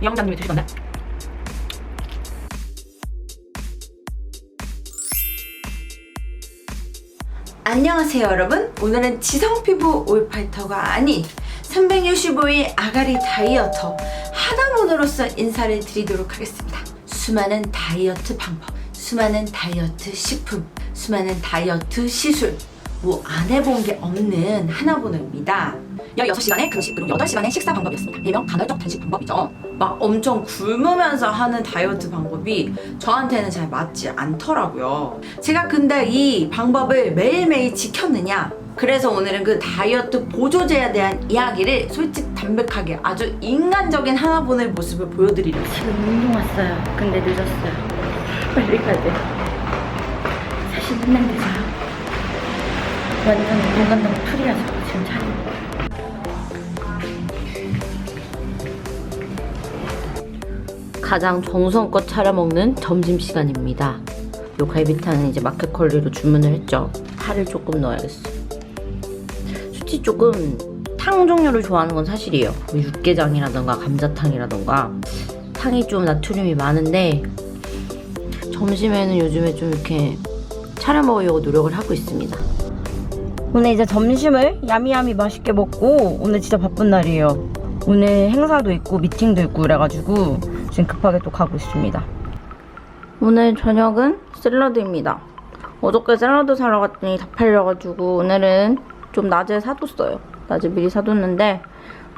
이 원장님이 드시던데. 안녕하세요 여러분. 오늘은 지성피부 오일파이터가 아닌 365일 아가리 다이어터 하나문으로서 인사를 드리도록 하겠습니다. 수많은 다이어트 방법 수많은 다이어트 식품 수많은 다이어트 시술 뭐 안 해본 게 없는 하나번호입니다 16시간의 금식 그리고 8시간의 식사 방법이었습니다 일명 간헐적 단식 방법이죠 막 엄청 굶으면서 하는 다이어트 방법이 저한테는 잘 맞지 않더라고요 제가 근데 이 방법을 매일매일 지켰느냐 그래서 오늘은 그 다이어트 보조제에 대한 이야기를 솔직 담백하게 아주 인간적인 하나본의 모습을 보여드리려고 지금 운동 왔어요. 근데 늦었어요. 빨리 가야 돼. 사실 맨날 늦어요. 완전 운동 간다고 풀이라서 지금 잘. 가장 정성껏 차려 먹는 점심 시간입니다. 요 갈비탕은 이제 마켓컬리로 주문을 했죠. 파를 조금 넣어야겠어. 솔직히 조금 탕 종류를 좋아하는 건 사실이에요. 뭐 육개장이라던가 감자탕이라던가 탕이 좀 나트륨이 많은데 점심에는 요즘에 좀 이렇게 차려 먹으려고 노력을 하고 있습니다. 오늘 이제 점심을 야미야미 맛있게 먹고 오늘 진짜 바쁜 날이에요. 오늘 행사도 있고 미팅도 있고 그래가지고 지금 급하게 또 가고 있습니다. 오늘 저녁은 샐러드입니다. 어저께 샐러드 사러 갔더니 다 팔려가지고 오늘은 좀 낮에 사뒀어요. 낮에 미리 사뒀는데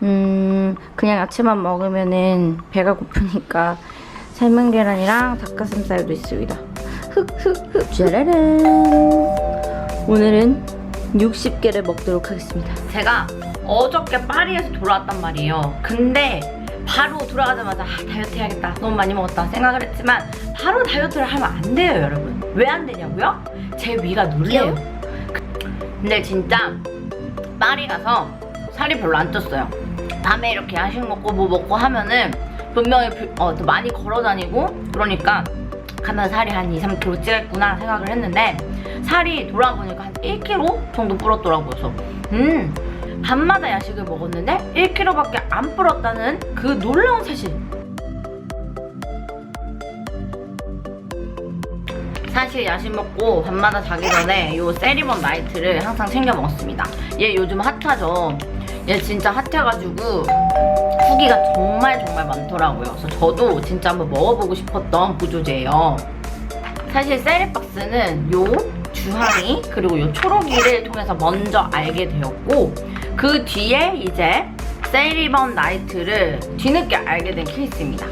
음 그냥 아침만 먹으면은 배가 고프니까 삶은 계란이랑 닭가슴살도 있습니다. 흑흑흑 짜라란 오늘은 60개를 먹도록 하겠습니다. 제가 어저께 파리에서 돌아왔단 말이에요. 근데 바로 돌아가자마자 아, 다이어트 해야겠다. 너무 많이 먹었다 생각을 했지만 바로 다이어트를 하면 안 돼요, 여러분. 왜 안 되냐고요? 제 위가 놀래요. 근데 진짜 파리 가서 살이 별로 안 쪘어요. 밤에 이렇게 야식 먹고 뭐 먹고 하면은 분명히 비- 어, 더 많이 걸어 다니고 그러니까 가면 살이 한 2, 3kg 찌겠구나 생각을 했는데 살이 돌아보니까 한 1kg 정도 불었더라고요. 그래서 음 밤마다 야식을 먹었는데 1kg밖에 안 불었다는 그 놀라운 사실. 사실 야식 먹고 밤마다 자기 전에 요 세리번 나이트를 항상 챙겨 먹었습니다. 얘 요즘 핫하죠. 얘 진짜 핫해가지고 후기가 정말 정말 많더라고요. 그래서 저도 진짜 한번 먹어보고 싶었던 보조제예요. 사실 세리박스는 요 주황이 그리고 요 초록이를 통해서 먼저 알게 되었고 그 뒤에 이제 세리번 나이트를 뒤늦게 알게 된 케이스입니다.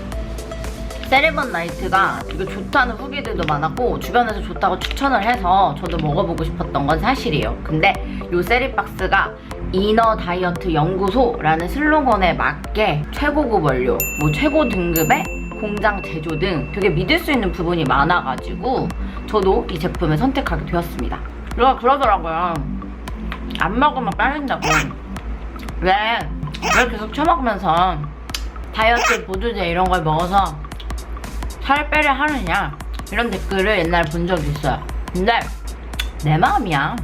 세리번 나이트가 되게 좋다는 후기들도 많았고 주변에서 좋다고 추천을 해서 저도 먹어보고 싶었던 건 사실이에요. 근데 요 세리박스가 이너 다이어트 연구소라는 슬로건에 맞게 최고급 원료, 뭐 최고 등급의 공장 제조 등 되게 믿을 수 있는 부분이 많아가지고 저도 이 제품을 선택하게 되었습니다. 누가 그러더라고요. 안 먹으면 빠진다고. 왜? 왜 계속 처먹으면서 다이어트 보조제 이런 걸 먹어서 살 빼려 하느냐 이런 댓글을 옛날에 본 적이 있어요. 근데 내 마음이야.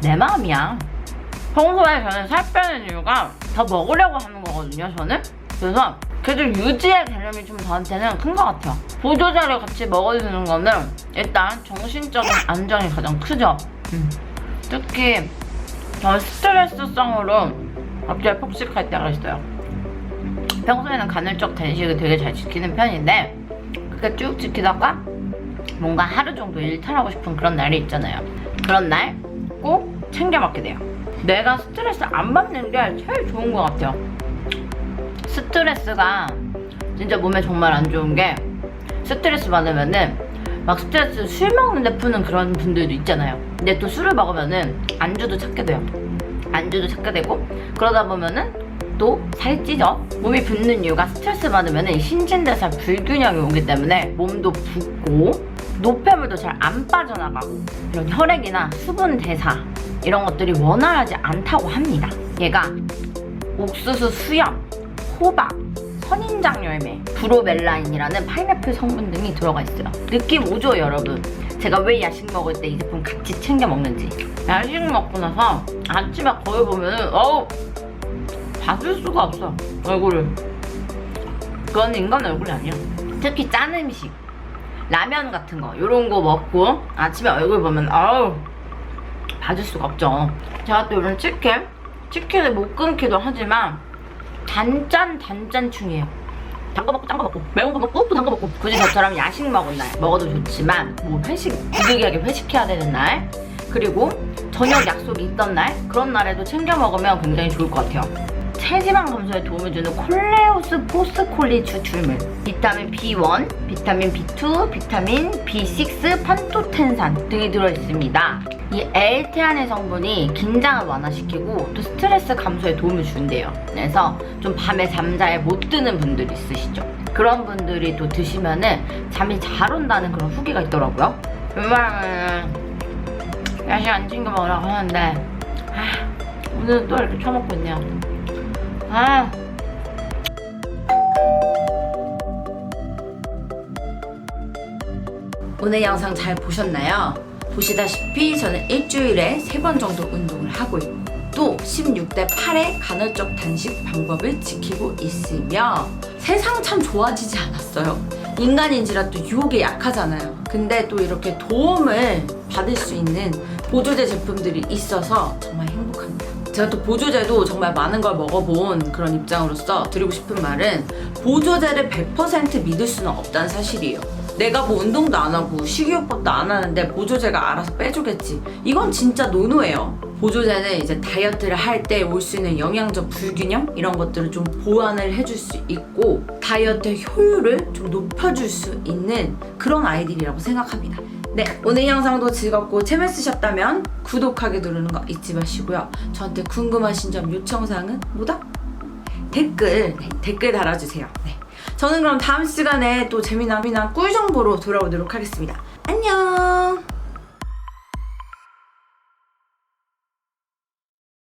내 마음이야. 평소에 저는 살 빼는 이유가 더 먹으려고 하는 거거든요, 저는. 그래서 계속 유지의 개념이 좀 저한테는 큰 것 같아요. 보조제를 같이 먹어주는 거는 일단 정신적인 안정이 가장 크죠. 음. 특히 저 스트레스성으로 갑자기 폭식할 때가 있어요. 평소에는 간헐적 단식을 되게 잘 지키는 편인데 그렇게 쭉 지키다가 뭔가 하루 정도 일탈하고 싶은 그런 날이 있잖아요. 그런 날 꼭 챙겨 먹게 돼요. 내가 스트레스 안 받는 게 제일 좋은 것 같아요. 스트레스가 진짜 몸에 정말 안 좋은 게 스트레스 받으면은 막 스트레스 술 먹는데 푸는 그런 분들도 있잖아요. 근데 또 술을 먹으면은 안주도 찾게 돼요. 안주도 찾게 되고 그러다 보면은 또 살이 찌죠. 몸이 붓는 이유가 스트레스 받으면은 신진대사 불균형이 오기 때문에 몸도 붓고 노폐물도 잘 안 빠져나가고 이런 혈액이나 수분 대사 이런 것들이 원활하지 않다고 합니다. 얘가 옥수수 수염, 호박, 선인장 열매, 브로멜라인이라는 파인애플 성분 등이 들어가 있어요. 느낌 오죠, 여러분? 제가 왜 야식 먹을 때 이 제품 같이 챙겨 먹는지. 야식 먹고 나서 아침에 거울 보면은 어우 봐줄 수가 없어 얼굴을. 그건 인간 얼굴이 아니야. 특히 짠 음식, 라면 같은 거 이런 거 먹고 아침에 얼굴 보면 아우 봐줄 수가 없죠. 제가 또 이런 치킨, 치킨을 못 끊기도 하지만 단짠 단짠충이에요. 단 거 먹고 짠 거 먹고 매운 거 먹고 또 단 거 먹고 굳이 저처럼 야식 먹은 날 먹어도 좋지만 뭐 회식 부득이하게 회식해야 되는 날 그리고 저녁 약속이 있던 날 그런 날에도 챙겨 먹으면 굉장히 좋을 것 같아요. 체지방 감소에 도움을 주는 콜레오스 포스콜리 추출물 비타민 B1, 비타민 B2, 비타민 B6, 판토텐산 등이 들어있습니다. 이 L테안의 성분이 긴장을 완화시키고 또 스트레스 감소에 도움을 준대요. 그래서 좀 밤에 잠잘 못 드는 분들이 있으시죠. 그런 분들이 또 드시면은 잠이 잘 온다는 그런 후기가 있더라고요. 웬만하면 야식 안 챙겨 먹으라고 하는데 아, 오늘은 또 이렇게 처먹고 있네요. 아. 오늘 영상 잘 보셨나요? 보시다시피 저는 일주일에 세 번 정도 운동을 하고 있고 또 16대 8의 간헐적 단식 방법을 지키고 있으며 세상 참 좋아지지 않았어요. 인간인지라 또 유혹에 약하잖아요. 근데 또 이렇게 도움을 받을 수 있는 보조제 제품들이 있어서 정말 행복합니다. 제가 또 보조제도 정말 많은 걸 먹어본 그런 입장으로서 드리고 싶은 말은 보조제를 100% 믿을 수는 없다는 사실이에요. 내가 뭐 운동도 안 하고 식이요법도 안 하는데 보조제가 알아서 빼주겠지. 이건 진짜 노노예요. 보조제는 이제 다이어트를 할 때 올 수 있는 영양적 불균형 이런 것들을 좀 보완을 해줄 수 있고 다이어트 효율을 좀 높여줄 수 있는 그런 아이들이라고 생각합니다. 네, 오늘 영상도 즐겁고 재밌으셨다면 구독하기 누르는 거 잊지 마시고요. 저한테 궁금하신 점 요청사항은 뭐다? 댓글, 네, 댓글 달아주세요. 네. 저는 그럼 다음 시간에 또 재미난, 꿀 정보로 돌아오도록 하겠습니다. 안녕!